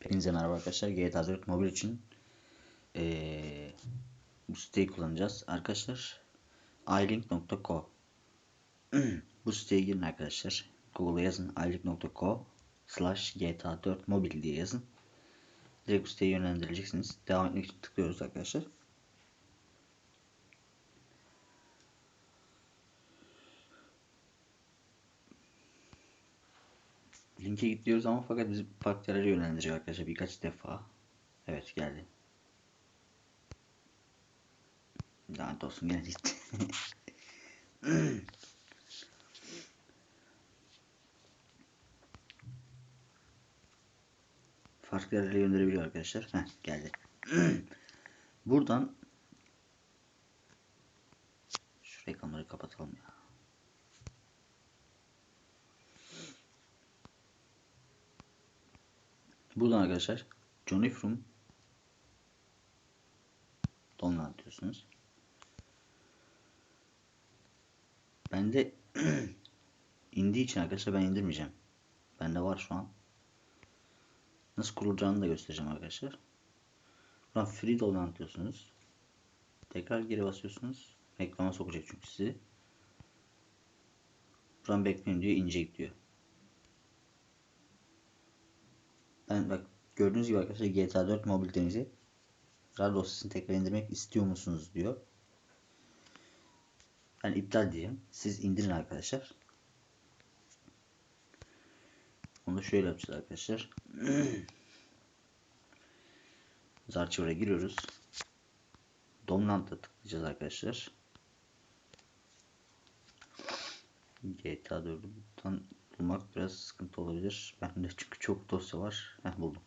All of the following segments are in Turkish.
Hepinize merhaba arkadaşlar. GTA 4 mobil için ee, bu siteyi kullanacağız. Arkadaşlar ilink.co Bu siteye girin arkadaşlar. Google'a yazın ilink.co slash GTA 4 mobil diye yazın. Direkt bu siteye yönlendirileceksiniz. Devam etmek için tıklıyoruz arkadaşlar. Linke git diyoruz ama fakat bizi farklı yönlendirecek arkadaşlar birkaç defa. Evet geldi. Lanet olsun gene gitti. farklı gönderebiliyor arkadaşlar. Heh, geldi. Buradan şu reklamları kapatalım ya. Buradan arkadaşlar Johnny From download diyorsunuz. Bende indiği için arkadaşlar ben indirmeyeceğim. Bende var şu an. Nasıl kurulacağını da göstereceğim arkadaşlar. Buradan free download diyorsunuz. Tekrar geri basıyorsunuz. Reklama sokacak çünkü sizi. Buradan bekleyin diyor inecek diyor. Ben bak gördüğünüz gibi arkadaşlar GTA 4 mobil denizi RAR dosyasını tekrar indirmek istiyor musunuz diyor. Ben iptal diyeceğim. Siz indirin arkadaşlar. Onu şöyle yapacağız arkadaşlar. Zarchiver'a giriyoruz. Dominant'a tıklayacağız arkadaşlar. GTA 4'ü buradan bulmak biraz sıkıntı olabilir. Bende çünkü çok dosya var. Heh, buldum.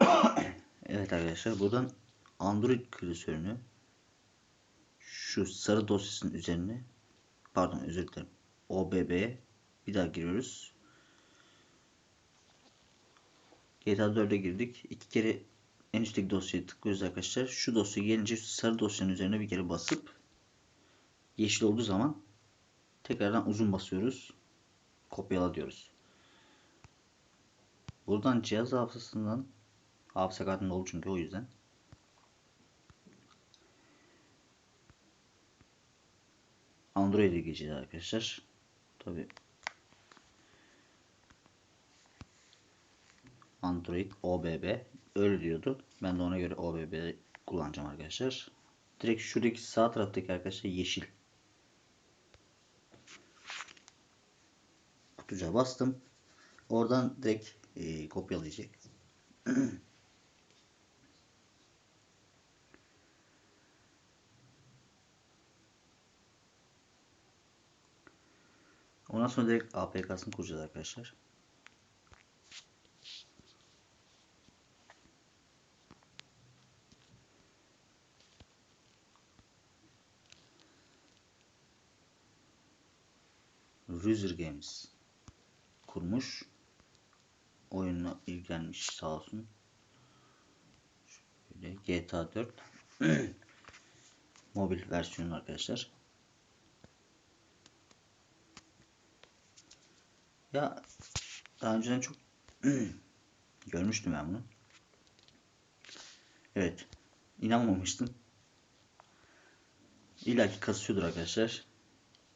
evet arkadaşlar buradan Android klasörünü şu sarı dosyasının üzerine pardon özür dilerim OBB'ye bir daha giriyoruz. GTA 4'e girdik. İki kere en üstteki dosyayı tıklıyoruz arkadaşlar. Şu dosya gelince sarı dosyanın üzerine bir kere basıp yeşil olduğu zaman tekrardan uzun basıyoruz. Kopyala diyoruz. Buradan cihaz hafızasından hafıza kartında olur çünkü o yüzden. Android'e geçeceğiz arkadaşlar. Tabi Android OBB öyle diyordu. Ben de ona göre OBB kullanacağım arkadaşlar. Direkt şuradaki sağ taraftaki arkadaşlar yeşil. Kutucuğa bastım. Oradan direkt e, kopyalayacak. Ondan sonra direkt APK'sını kuracağız arkadaşlar. Ruser Games kurmuş. Oyunla ilgilenmiş sağ olsun. Şöyle GTA 4 mobil versiyonu arkadaşlar. Ya daha önceden çok görmüştüm ben bunu. Evet. inanmamıştım. İlla ki kasıyordur arkadaşlar.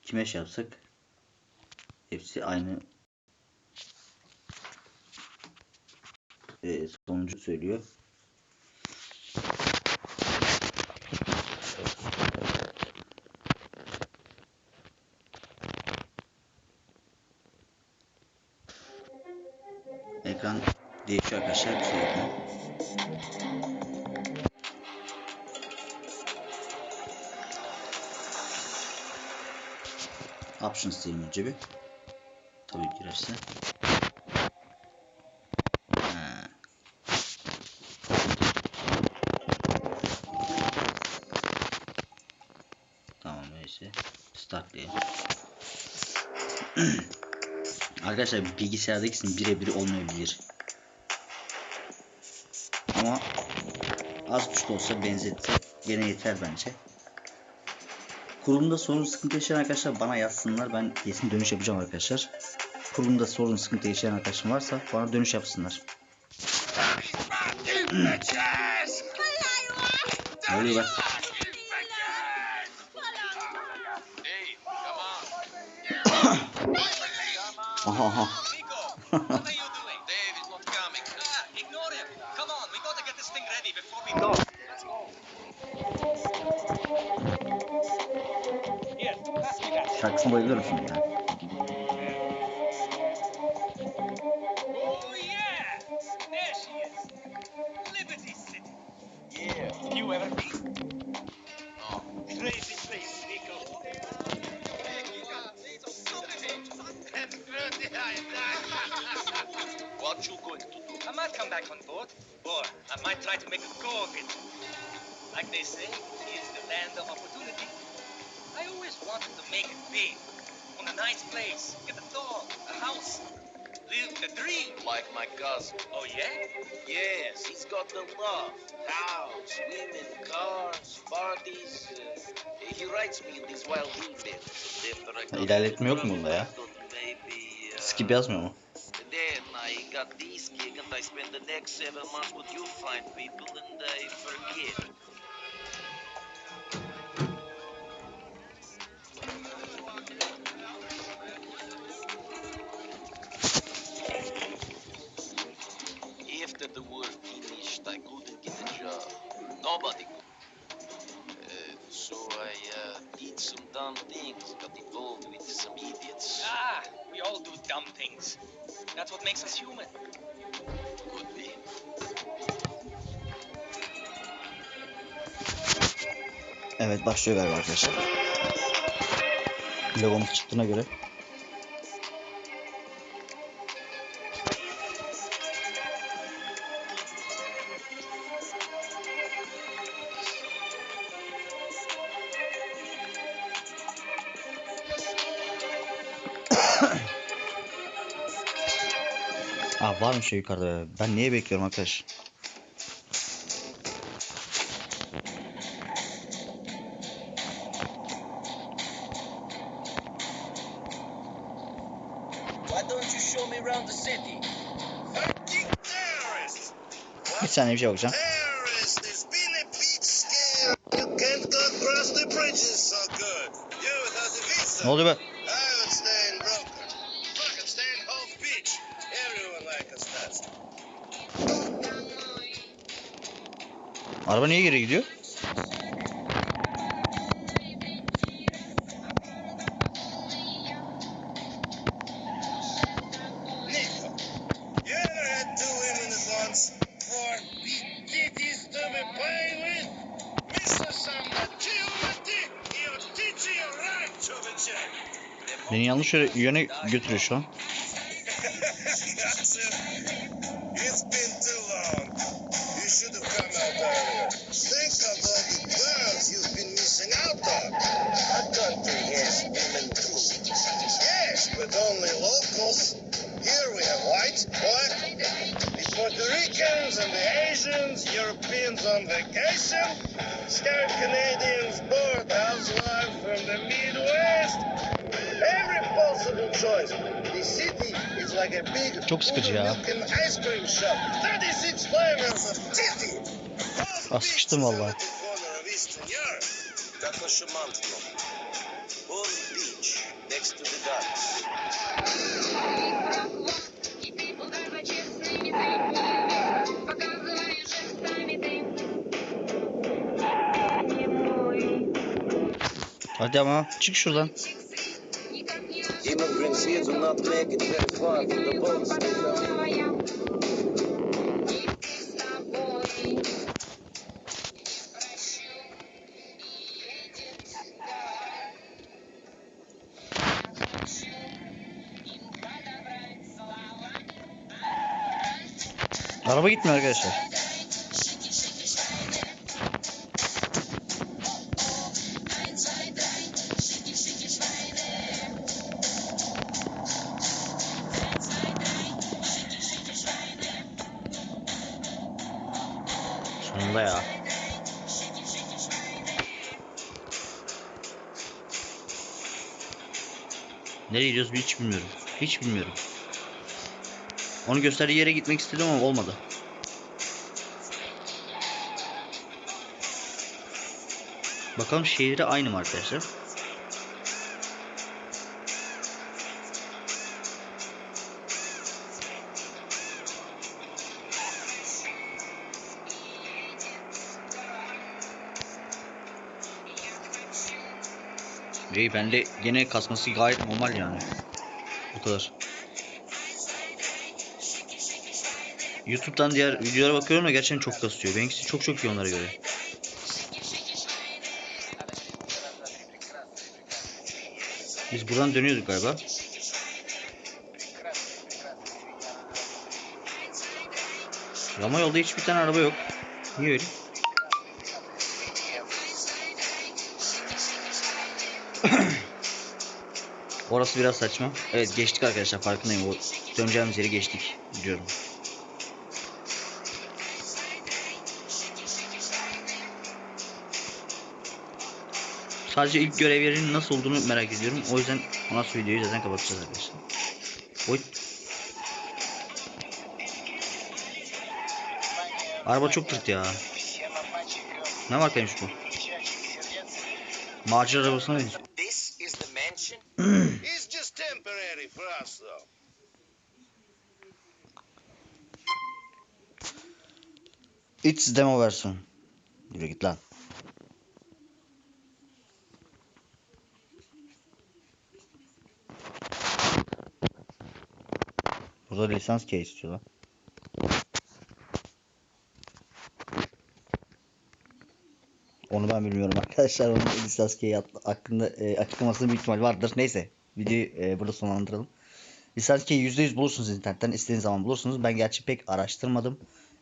Kime şey yapsak hepsi aynı e, sonucu söylüyor. Ekran değişiyor arkadaşlar. Bir şey. Options diyelim önce bir. Tabii girerse. Ha. Tamam neyse. Start diyelim. Arkadaşlar bilgisayardakisinin birebir olmayabilir. Ama az buçuk olsa benzetse gene yeter bence. Kurulumda sorun sıkıntı yaşayan arkadaşlar bana yazsınlar. Ben kesin dönüş yapacağım arkadaşlar. kurulumda sorun sıkıntı yaşayan arkadaşım varsa bana dönüş yapsınlar. Ne oluyor be? Nico, what are you doing? Dave is not coming. Ah, ignore him. Come on, we gotta get this thing ready before we go. Let's go. Here, pass me that. Şarkısına bayılıyorum şimdi ya. I might try to make a go of it. Like they say, it's the land of opportunity. I always wanted to make it big. Own a nice place, get a dog, a house, live the dream. Like my cousin. Oh yeah? Yes, he's got the love. House, women, cars, parties. Uh, he writes me in these wild emails. After I got İlerletme yok mu bunda ya? I thought maybe, uh, Skip yazmıyor mu? Then I got this gig and I spend the next seven months with you fine people and I forget. After the war finished, I couldn't get a job. Nobody could. Uh, so I uh, did some dumb things, got involved with some idiots. Ah, we all do dumb things. That's what makes us human. Could be. Evet başlıyor galiba arkadaşlar. Logomuz çıktığına göre. Aa varmış şey yukarıda. Ben niye bekliyorum arkadaş? Bir saniye bir şey bakacağım. Terrorists! There's been teaching you right, Chubachek. Beni yanlış yöne götürüyor şu an. Locals. Here we have white, black, the Puerto Ricans and the Asians, Europeans on vacation, scared Canadians, bored housewives from the Midwest. Every possible choice. The city is like a big Çok sıkıcı ya. Milk and ice cream shop. 36 flavors of titty. Ah, sıkıştım vallahi. corner of next to the ducks. Hadi ama çık şuradan. Immigrants here do not make it very far from the boats. Araba gitmiyor arkadaşlar. Sonunda ya. Nereye gidiyoruz hiç bilmiyorum. Hiç bilmiyorum. Onu gösterdiği yere gitmek istedim ama olmadı. Bakalım şehri aynı mı arkadaşlar? İyi bende gene kasması gayet normal yani. Bu kadar. YouTube'dan diğer videolara bakıyorum da gerçekten çok kasıyor. Benimkisi çok çok iyi onlara göre. Biz buradan dönüyorduk galiba. Ama yolda hiçbir tane araba yok. Niye öyle? Orası biraz saçma. Evet geçtik arkadaşlar farkındayım. O döneceğimiz yeri geçtik. Biliyorum. Sadece ilk görev yerinin nasıl olduğunu merak ediyorum. O yüzden sonra videoyu zaten kapatacağız arkadaşlar. Oy. Araba çok tırt ya. Ne var kaymış bu? Macera arabasına benziyor. It's demo versiyon. Yürü git lan. Burada lisans key istiyor lan. Onu ben bilmiyorum arkadaşlar. Onun lisans key hakkında e, açıklamasının büyük ihtimal vardır. Neyse. Videoyu e, burada sonlandıralım. Lisans key %100 bulursunuz internetten. istediğiniz zaman bulursunuz. Ben gerçi pek araştırmadım.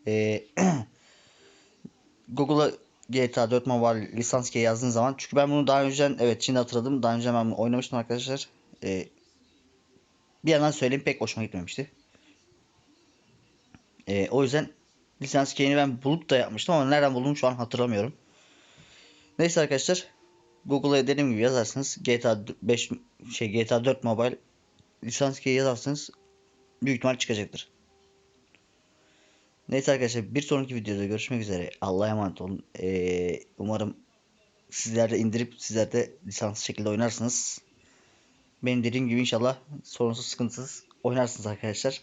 E, Google'a GTA 4 Mobile lisans key yazdığın zaman çünkü ben bunu daha önceden evet şimdi hatırladım. Daha önce ben bunu oynamıştım arkadaşlar. Ee, bir yandan söyleyeyim pek hoşuma gitmemişti. Ee, o yüzden lisans keyini ben bulup da yapmıştım ama nereden buldum şu an hatırlamıyorum. Neyse arkadaşlar Google'a dediğim gibi yazarsınız GTA 5 şey GTA 4 Mobile lisans key yazarsınız büyük ihtimal çıkacaktır. Neyse arkadaşlar bir sonraki videoda görüşmek üzere. Allah'a emanet olun. Ee, umarım sizler de indirip sizler de lisanslı şekilde oynarsınız. Benim dediğim gibi inşallah sorunsuz sıkıntısız oynarsınız arkadaşlar.